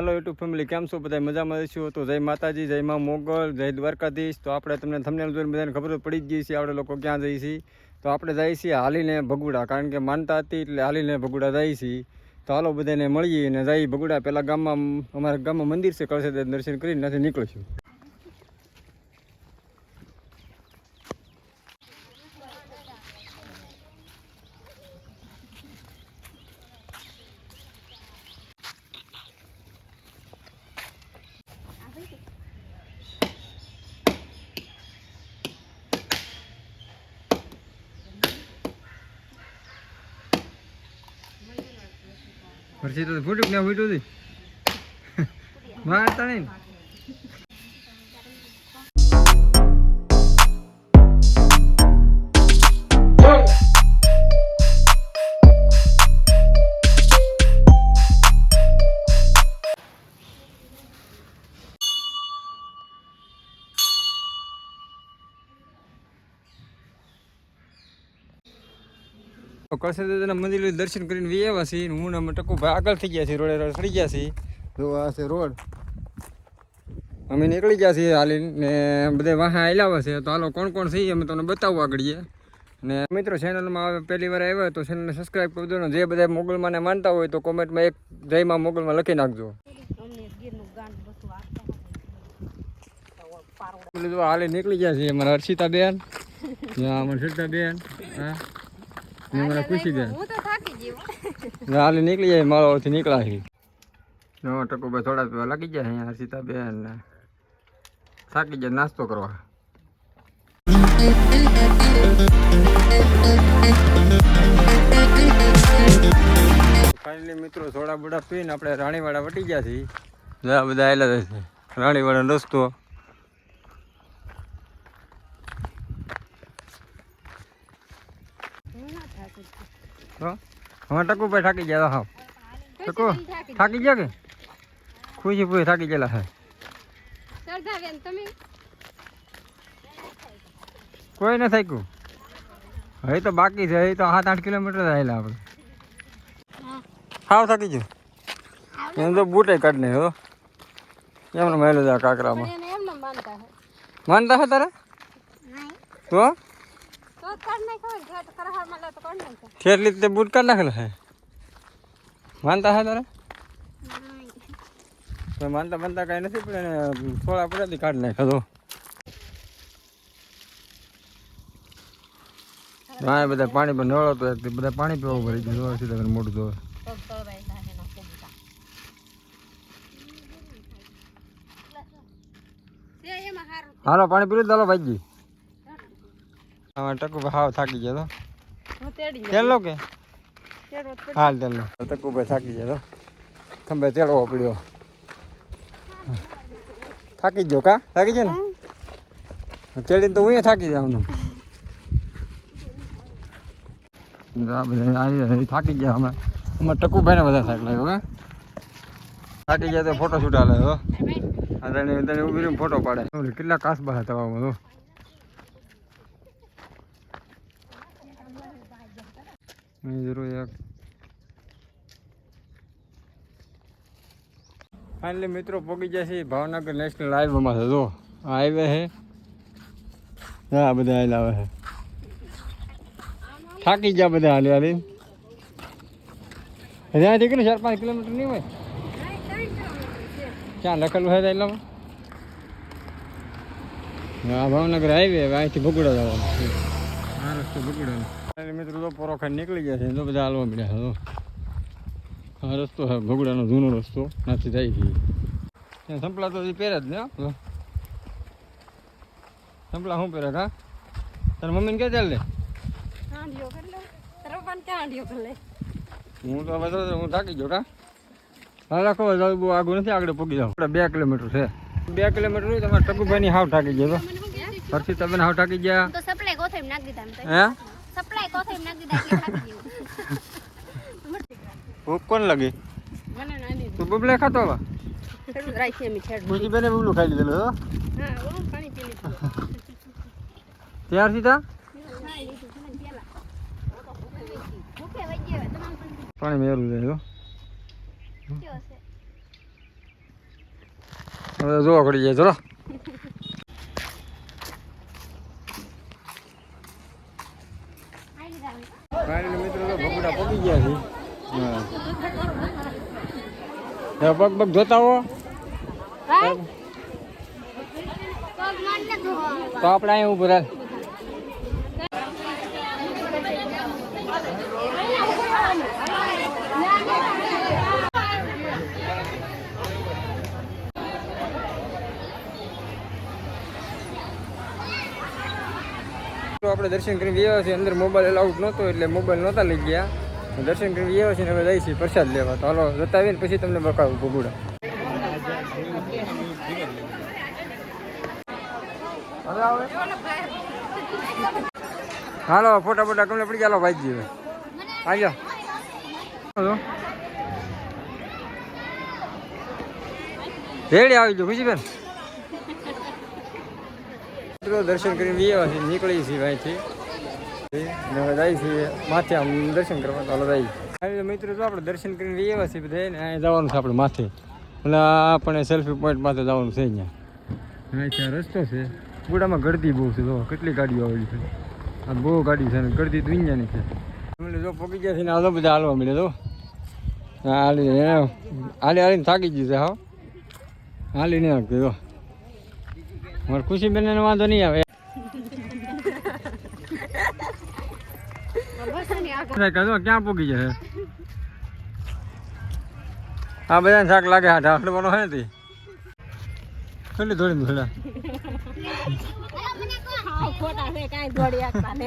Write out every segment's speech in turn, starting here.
હાલો YouTube family કેમ છો? બધા મજામાં છો તો જય માતાજી, જય માં મોગલ, જય દ્વારકાધીશ. તો આપણે તમને તમને બધાને ખબર પડી જ ગઈ છે આપણે લોકો ક્યાં જઈએ છીએ. તો આપણે જઈએ છીએ હાલીને ભગુડા, કારણ કે માનતા હતી એટલે હાલીને ભગુડા જઈએ છીએ. તો હાલો બધાને મળીએ અને જઈએ ભગુડા. પહેલાં ગામમાં, અમારા ગામમાં મંદિર છે કળશે દર્શન કરીને નથી નીકળીશું. પછી તો ક્યાં ફૂટ્યું હતી મારતા નહીં કળશે દાદાના મંદિરે દર્શન કરીને વી આવ્યા છીએ ને હું ને અમે ટકુ ભાઈ આગળ થઈ ગયા છીએ રોડે રોડ ચડી ગયા છીએ. જો આ છે રોડ. અમે નીકળી ગયા છીએ હાલીને ને બધે વાહા આવેલા છે. તો હાલો કોણ કોણ છીએ અમે તમને બતાવવા આગળ ને મિત્રો ચેનલમાં હવે પહેલી વાર આવ્યા હોય તો ચેનલને સબસ્ક્રાઈબ કરી દો ને જે બધા મોગલમાં ને માનતા હોય તો કોમેન્ટમાં એક જયમાં મોગલમાં લખી નાખજો. અમને ગીરનું ગાંઠ બધું આપતા એટલે જો હાલે નીકળી ગયા છીએ અમારા હર્ષિતા બેન. અમારા હર્ષિતા બેન હા. ને અમારા ખુશી બેન હું તો થાકી ને હાલે નીકળી જાય માળાથી નીકળ્યા. છે નો ટકુભાઈ થોડા પીવા લાગી જાય અહીંયા સીતાબેન ને થાકી જાય નાસ્તો કરવા. ફાઇનલી મિત્રો થોડા બોડા પીને આપણે રાણીવાડા વટી ગયા છીએ. બધા આવેલા છે રાણીવાડાનો રસ્તો. હું ના થાકી તો હા ટકુભાઈ થાકી ગયા હા ટકુ થાકી થાકી ગયા કે ખુશી પૂરી થાકી ગયેલા હે સરદારબેન તમે કોઈ ન થાક્યું હવે તો બાકી છે હવે તો સાત આઠ કિલોમીટર આવેલા આપણે હાવ થાકી ગયું એમ તો બૂટે કાઢ નહીં હો એમને મહેલું જા કાકરામાં પણ એને એમને માનતા હે માનતા હે તારે તો તો કાઢ નાખો ને ઘેટ કરહારમાં લે તો બૂટ કાઢ નાખેલો હે માનતા હે તારે? માનતા માનતા કઈ નથી, પણ એને થોડા પડ્યાથી કાઢ નાખ્યો તો. હા બધા પાણી પર નળો તો બધા પાણી પીવું ભરી દીધું સીધા મોટું હારું હાલો, પાણી પીલું ચાલો ભાઈજી હા ટકુ હાવ થાકી ગયો તેલ કે? હાલ તેલ ટકુ ભાઈ થાકી ગયો તો. ખંભે તેડવો પડ્યો. થાકી ગયો કા? થાકી ગયો ને? તેડીને તો હું થાકી જાઉં બધા થાકી ગયા અમે અમારે ટકુભાઈને બધા થાક લાગ્યો હા? થાકી ગયા તો ફોટો શૂટ હાલે હો. તને ઊભી ફોટો પાડે. કેટલા કાસ બહાર થવા તો જરૂર એક ફાઇનલી મિત્રો પહોંચી છે ભાવનગર નેશનલ હાઈવેમાં છે. જો હાઈવે છે. હા બધા હાલ આવે છે. થાકી ગયા બધા હાલી હાલી. ત્યાંથી કેટલું, ચાર, પાંચ કિલોમીટર નહીં હોય? ક્યાં લખેલું છે એટલામાં હા, ભાવનગર હાઈવે અહીંથી ભગુડા જવાનું આ રસ્તો મિત્રો તો પોરો નીકળી ગયા છે. તો બધા હાલવા મળ્યા આ રસ્તો હા ભગુડાનો જૂનો રસ્તો. નાથી જાય છે. ત્યાં સંપલા તો હજી પહેરે જ ને હો. સંપલા શું પહેરે કા તારી મમ્મીને ક્યાં ચાલે હું તો હવે હું થાકી ગયો કા. હા રાખો હવે બહુ આગળ નથી આગળ પગી જાવ આપણે બે કિલોમીટર છે. બે કિલોમીટર તમારે ટકુભાઈની હાવ થાકી ગયો પરથી હરથી તમે હાવ થાકી ગયા. તો સપ્લાય તો કોથે નાખી દીધા એટલે થાકી ગયું. ભૂખ કોણ લાગી? મને ના દીધું તું બબલે ખાતો હવે? થોડું રાખીએ અમે છેડ ખુશી બેને બબલું ખાઈ લીધેલું હો. હા ઓલું પાણી પી લીધું. ત્યાર સીધા પણ મેરું જાય છે? હવે જોવા કરી જાય ચલો ફાઇનલી મિત્રો તો ભગુડા પગી ગયા છે હા હવે પગ પગ જોતા હો? તો આપણે અહીંયા ઉભું રહે આપણે દર્શન કરી ગયા છીએ. અંદર મોબાઈલ અલાઉડ નહોતો એટલે મોબાઈલ નહોતા લઈ ગયા. દર્શન કરી ગયા છીએ હવે છીએ પ્રસાદ લેવા. તો હાલો જતા આવીને પછી તમને બતાવું ભગુડા હાલો ફોટા ફોટા કમને પડી ગયા, હાલો ભાઈ હવે આવ્યો હલો. રેડી આવી ગયો ખુશીબેન દર્શન કરીને વ્યવા છે નીકળી છીએ અહીંથી. હવે માથે આમ દર્શન કરવા. તો જાય. મિત્રો તો આપણે દર્શન કરીને છીએ બધા ને, અહીંયા જવાનું છે આપણે માથે. એટલે આપણે સેલ્ફી પોઈન્ટ માથે જવાનું છે અહીંયા. અહીંથી રસ્તો બહુ છે કેટલી ગાડીઓ આવેલી છે. આ બહુ ગાડી છે ને ગળદી તો વિஞ்ઞાની છે. અમે જો પગી ગયા છે ને આ બધા હાલવા મળે તો હાલી હાલી. હાલીને થાકી ગયું છે, હા. હાલી નહીં જો મારે ખુશી બેન વાંધો નહીં આવે. કદો ક્યાં પૂગી જશે? આ બધાને શાક લાગે હા ઢાંકડવાનો હે તે. કેટલી થોડી થોડા ખોટા છે કાંઈ દોડી આપતા ને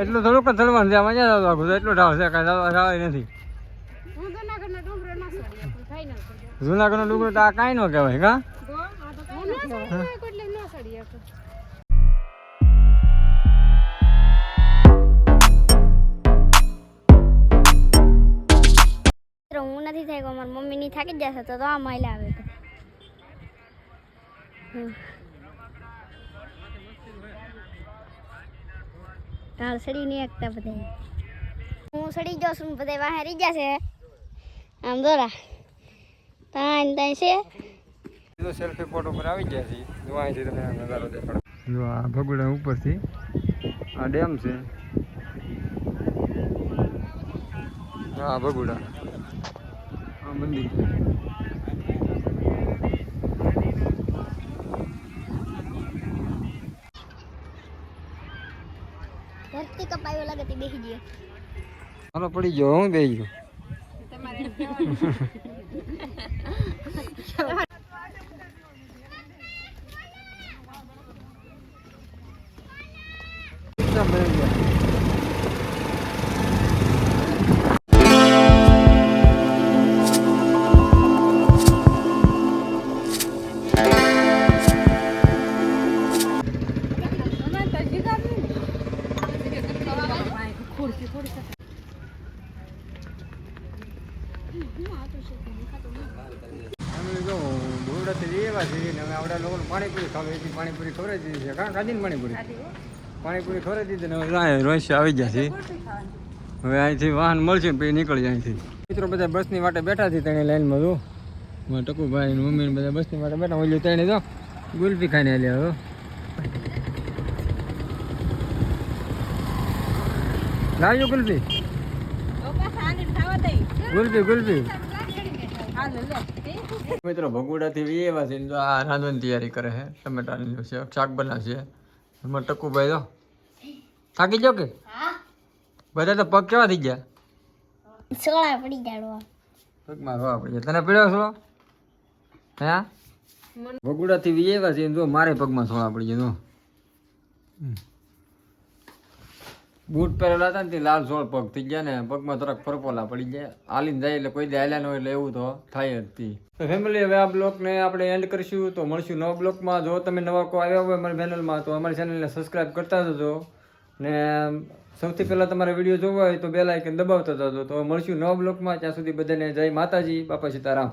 એટલું થોડુંક જ ચડવાનું છે મજા ક્યાં આખું એટલું ઢાળ છે, કાંઈ જવા નથી. જુનાગઢ ના ડુંગર તો આ કાંઈ ન કહેવાય, કા? નથી થાય અમાર મમ્મી ની થાકી જશે તો તો આ માઇલ આવે તો. હમ. કાલ સડી નહીં એકતા બધા. હું સડી જાઉં છું બધા બહારી હરી જશે. આમ દોરા તાન તાન છે. જો સેલ્ફી પોટ ઉપર આવી ગયા છે જો તમને નજારો દેખાડો. જો આ ભગુડા ઉપરથી આ ડેમ છે. હા ભગુડા. આ મંદિર. ધરતી કપાયો લાગે તે બેસી ગયો. પડી ગયો હું બે ગયો. પાણીપુરી ખવડાવી દીધી છે કાં ખાધી ને પાણીપુરી પાણીપુરી ખવડાવી દીધી ને હવે લાય આવી ગયા છે. હવે અહીંથી વાહન મળશે ને પછી નીકળી જાય અહીંથી. મિત્રો બધા બસની માટે બેઠા છે તેની લાઈનમાં જો. મારા ટકુભાઈ મમ્મી બધા બસની માટે બેઠા. ઓલી તેણે જો. ગુલ્ફી ખાઈને લે હવે લાવ્યો ગુલ્ફી? ગુલ્ફી ગુલ્ફી. મિત્રો ભગુડાથી વી એવા છે ને આ રાંધવાની તૈયારી કરે છે ટમેટાની છે શાક બનાવશે. એમાં ટકુભાઈ તો થાકી ગયો કે? બધા તો પગ કેવા થઈ ગયા? સોળા પડી જાડવા પગમાં રોવા પડી ગયા. તને પીડ્યો છો હે? ભગુડાથી થી એવા છે જો મારે પગમાં સોળા પડી ગયા. બૂટ પહેરેલા હતા ને તે લાલ સોળ પગ થઈ ગયા ને પગમાં થોડાક ફરફોલા પડી ગયા. હાલીને જાય એટલે કોઈ હાલ્યા ન હોય એટલે એવું તો થાય જ તી. તો ફેમિલી હવે આ બ્લોગને આપણે એન્ડ કરીશું. તો મળશું નવા બ્લોગમાં જો તમે નવા કોઈ આવ્યા હોય અમારી ચેનલમાં તો અમારી ચેનલને સબસ્ક્રાઈબ કરતા જજો. ને સૌથી પહેલાં તમારે વીડિયો જોવા હોય તો બે લાઇકન દબાવતા જજો. તો મળશું નવા બ્લોગમાં ત્યાં સુધી બધાને જય માતાજી, બાપા સીતારામ.